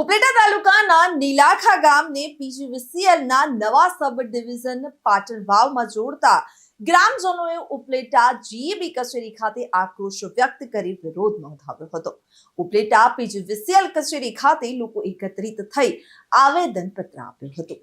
ઉપલેટા તાલુકાના નીલાખા ગામને પીજીવીસીએલના નવા સબ ડિવિઝન પાટણ વાવમાં જોડતા ગ્રામજનોએ ઉપલેટા જીએબી કચેરી ખાતે આક્રોશ વ્યક્ત કરી વિરોધ નોંધાવ્યો હતો. ઉપલેટા પીજીવીસીએલ કચેરી ખાતે લોકો એકત્રિત થઈ આવેદનપત્ર આપ્યું હતું.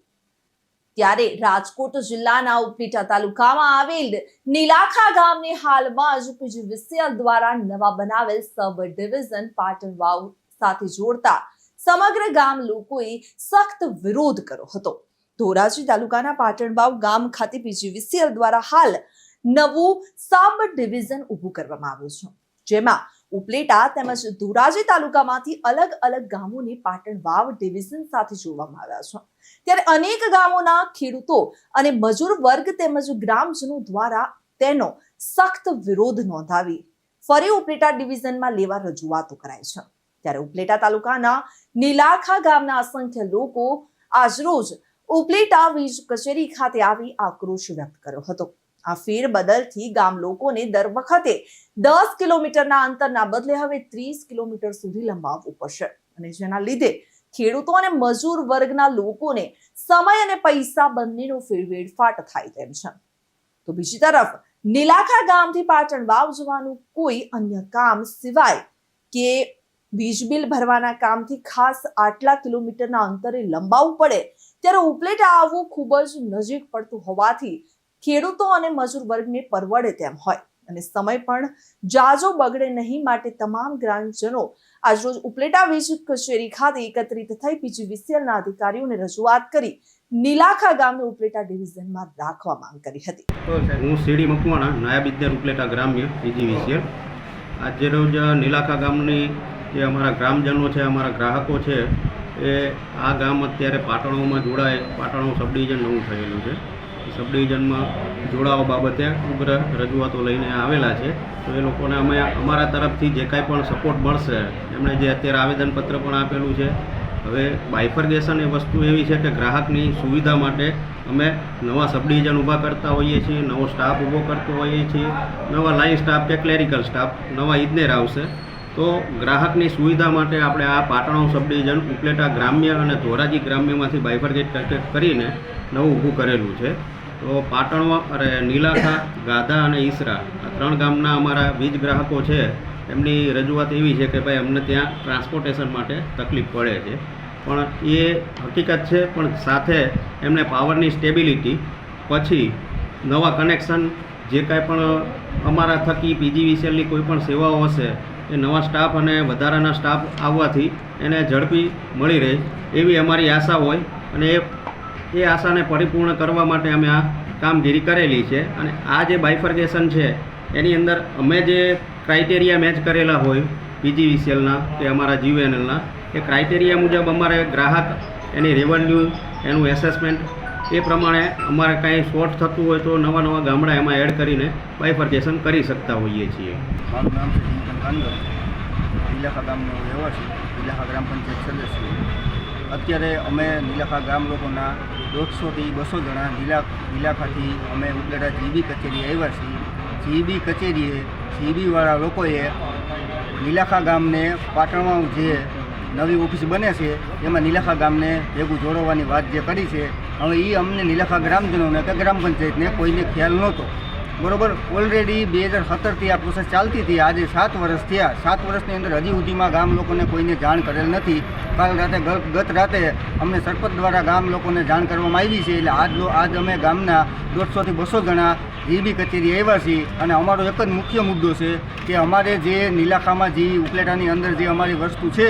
ત્યારે રાજકોટ જિલ્લાના ઉપલેટા તાલુકામાં આવેલ નીલાખા ગામને હાલમાં જ પીજીવીસીએલ દ્વારા નવા બનાવેલ સબ ડિવિઝન પાટણ વાવ સાથે જોડતા સમગ્ર ગામ લોકોએ સખત વિરોધ કર્યો હતો. ધોરાજી તાલુકાના પાટણવાવ ગામ ખાતે પીજીવીસીએલ દ્વારા હાલ નવું સાબ ડિવિઝન ઊભું કરવામાં આવ્યું છે. જેમાં ઉપલેટા તેમજ ધોરાજી તાલુકામાંથી અલગ અલગ ગામોને પાટણ વાવ ડિવિઝન સાથે જોડવામાં આવ્યા છે. ત્યારે અનેક ગામોના ખેડૂતો અને મજૂર વર્ગ તેમજ ગ્રામજનો દ્વારા તેનો સખત વિરોધ નોંધાવી ફરી ઉપલેટા ડિવિઝનમાં લેવા રજૂઆતો કરાઈ છે. ત્યારે ઉપલેટા તાલુકાના નીલાખા ગામના અસંખ્ય લોકો આજરોજ ઉપલેટા વીજ કચેરી ખાતે આવી આક્રોશ વ્યક્ત કર્યો હતો. આ ફેરબદલથી ગામ લોકોને દર વખતે દસ કિલોમીટરના અંતરના બદલે હવે ત્રીસ કિલોમીટર સુધી લંબાવવું પડશે. અને જેના લીધે ખેડૂતો અને મજૂર વર્ગના લોકોને સમય અને પૈસા બંનેનો ફેરવેડફાટ થાય તેમ છે. તો બીજી તરફ, નીલાખા ગામથી પાટણ વાવ જવાનું કોઈ અન્ય કામ સિવાય કે વીજ બિલ ભરવાના કામથી ખાસ આટલા કિલોમીટરના અંતરે લંબાવવું પડે, ત્યારે ઉપલેટા આવવું ખૂબ જ નજીક પડતું હોવાથી ખેડૂતો અને મજૂર વર્ગને પરવડે તેમ હોય. અને સમય પણ જાજો બગડે નહીં માટે તમામ ગ્રામજનો આજરોજ ઉપલેટા વીજ કચેરી ખાતે એકત્રિત થઈ પીજીવીસીએલના અધિકારીઓને રજૂઆત કરી નીલાખા ગામને ઉપલેટા ડિવિઝનમાં રાખવા માંગ કરી હતી. હું સીડી મકવાણા નાયબ વિદ્યા ઉપલેટા ગ્રામ્ય પીજીવીસીએલ આજે રોજ નીલાખા ગામની જે અમારા ગ્રામજનો છે, અમારા ગ્રાહકો છે, એ આ ગામ અત્યારે પાટણોમાં જોડાય. પાટણો સબ ડિવિઝન નવું થયેલું છે. સબ ડિવિઝનમાં જોડાવા બાબતે ઉગ્ર રજૂઆતો લઈને આવેલા છે. તો એ લોકોને અમે અમારા તરફથી જે કાંઈ પણ સપોર્ટ મળશે, એમણે જે અત્યારે આવેદનપત્ર પણ આપેલું છે, હવે બાયફર્ગેશન એ વસ્તુ એવી છે કે ગ્રાહકની સુવિધા માટે અમે નવા સબ ડિવિઝન ઊભા કરતા હોઈએ છીએ, નવો સ્ટાફ ઊભો કરતો હોઈએ છીએ, નવા લાઇન સ્ટાફ કે ક્લેરિકલ સ્ટાફ નવા ઇજનેર આવશે. તો ગ્રાહકની સુવિધા માટે આપણે આ પાટણો સબ ઉપલેટા ગ્રામ્ય અને ધોરાજી ગ્રામ્યમાંથી બાયફર્ગેટ કરીને નવું ઊભું કરેલું છે. તો પાટણમાં અરે, નીલાખા, ગાધા અને ઈસરા આ ત્રણ ગામના અમારા વીજ ગ્રાહકો છે. એમની રજૂઆત એવી છે કે ભાઈ અમને ત્યાં ટ્રાન્સપોર્ટેશન માટે તકલીફ પડે છે. પણ એ હકીકત છે, પણ સાથે એમને પાવરની સ્ટેબિલિટી પછી નવા કનેક્શન જે કાંઈ પણ અમારા થકી પીજીવીસીએલની કોઈ પણ સેવાઓ હશે એ નવા સ્ટાફ અને વધારાના સ્ટાફ આવવાથી એને ઝડપી મળી રહે, એવી અમારી આશા હોય અને એ એ આશાને પરિપૂર્ણ કરવા માટે અમે આ કામગીરી કરેલી છે. અને આ જે બાયફર્ગેશન છે, એની અંદર અમે જે ક્રાઇટેરિયા મેચ કરેલા હોય, પીજીવીસીએલના કે અમારા જીયુએનએલના, એ ક્રાઇટેરિયા મુજબ અમારે ગ્રાહક એની રેવન્યુ, એનું એસેસમેન્ટ એ પ્રમાણે અમારે કાંઈ શોર્ટ થતું હોય તો નવા નવા ગામડા એમાં એડ કરીને બાયફર્ગેશન કરી શકતા હોઈએ છીએ. મારું નામ છે ચિંતન નીલાખા ગ્રામ પંચાયત સદસ્ય. અત્યારે અમે નીલાખા ગામ લોકોના દોઢસોથી બસો જણા નીલા, નીલાખાથી અમે ઉપલેટા જીબી કચેરી આવ્યા છીએ. જીબી કચેરીએ જીબીવાળા લોકોએ નીલાખા ગામને પાટણમાં જે નવી ઓફિસ બને છે, એમાં નીલાખા ગામને ભેગું જોડવાની વાત જે કરી છે હવે એ અમને નીલખા ગ્રામજનોને કે ગ્રામ પંચાયતને કોઈને ખ્યાલ નહોતો. બરોબર? ઓલરેડી બે હજાર સત્તરથી આ પ્રોસેસ ચાલતી હતી. આજે સાત વર્ષ થયા. સાત વર્ષની અંદર હજી સુધીમાં ગામ લોકોને કોઈને જાણ કરેલ નથી. કાલ રાતે ગત રાતે અમને સરપંચ દ્વારા ગામ લોકોને જાણ કરવામાં આવી છે. એટલે આજ આજ અમે ગામના દોઢસોથી બસો જણા જીબી કચેરી આવ્યા છીએ. અને અમારો એક જ મુખ્ય મુદ્દો છે કે અમારે જે નીલાખામાં જે ઉપલેટાની અંદર જે અમારી વસ્તુ છે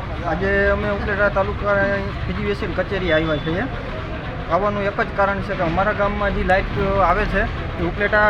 આજે અમે ઉપલેટા તાલુકા પીજીવીએસએલ કચેરી આવ્યા છીએ આવવાનું એક જ કારણ છે કે અમારા ગામમાં જે લાઇટ આવે છે, એ ઉપલેટા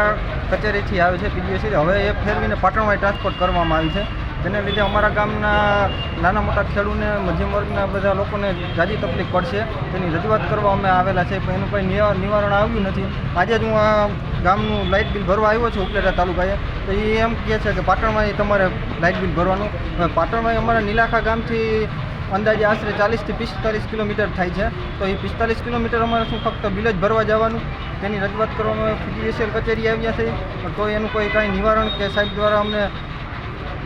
કચેરીથી આવે છે પીજીવીએસએલ હવે એ ફેરવીને પાટણમાં ટ્રાન્સપોર્ટ કરવામાં આવી છે. જેને લીધે અમારા ગામના નાના મોટા ખેડૂતને મધ્યમ વર્ગના બધા લોકોને જાજી તકલીફ પડશે. તેની રજૂઆત કરવા અમે આવેલા છે, પણ એનું કંઈ નિવા- નિવારણ આવ્યું નથી. આજે જ હું આ ગામનું લાઇટ બિલ ભરવા આવ્યો છું, ઉપલેટા તાલુકાએ. તો એ એમ કહે છે કે પાટણમાં તમારે લાઇટ બિલ ભરવાનું. પાટણમાં અમારા નીલાખા ગામથી અંદાજે આશરે ચાલીસથી પિસ્તાલીસ કિલોમીટર થાય છે. તો એ પિસ્તાલીસ કિલોમીટર અમારે શું ફક્ત બિલ જ ભરવા જવાનું? તેની રજૂઆત કરવામાં પીજીવીસીએલ કચેરી આવ્યા છે. તો એનું કોઈ કાંઈ નિવારણ કે સાહેબ દ્વારા અમને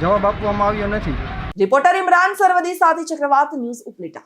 જવાબ આપવામાં આવ્યો નથી. રિપોર્ટર ઇમરાન સરવદી સાથે ચક્રવાત ન્યૂઝ ઉપલેટા.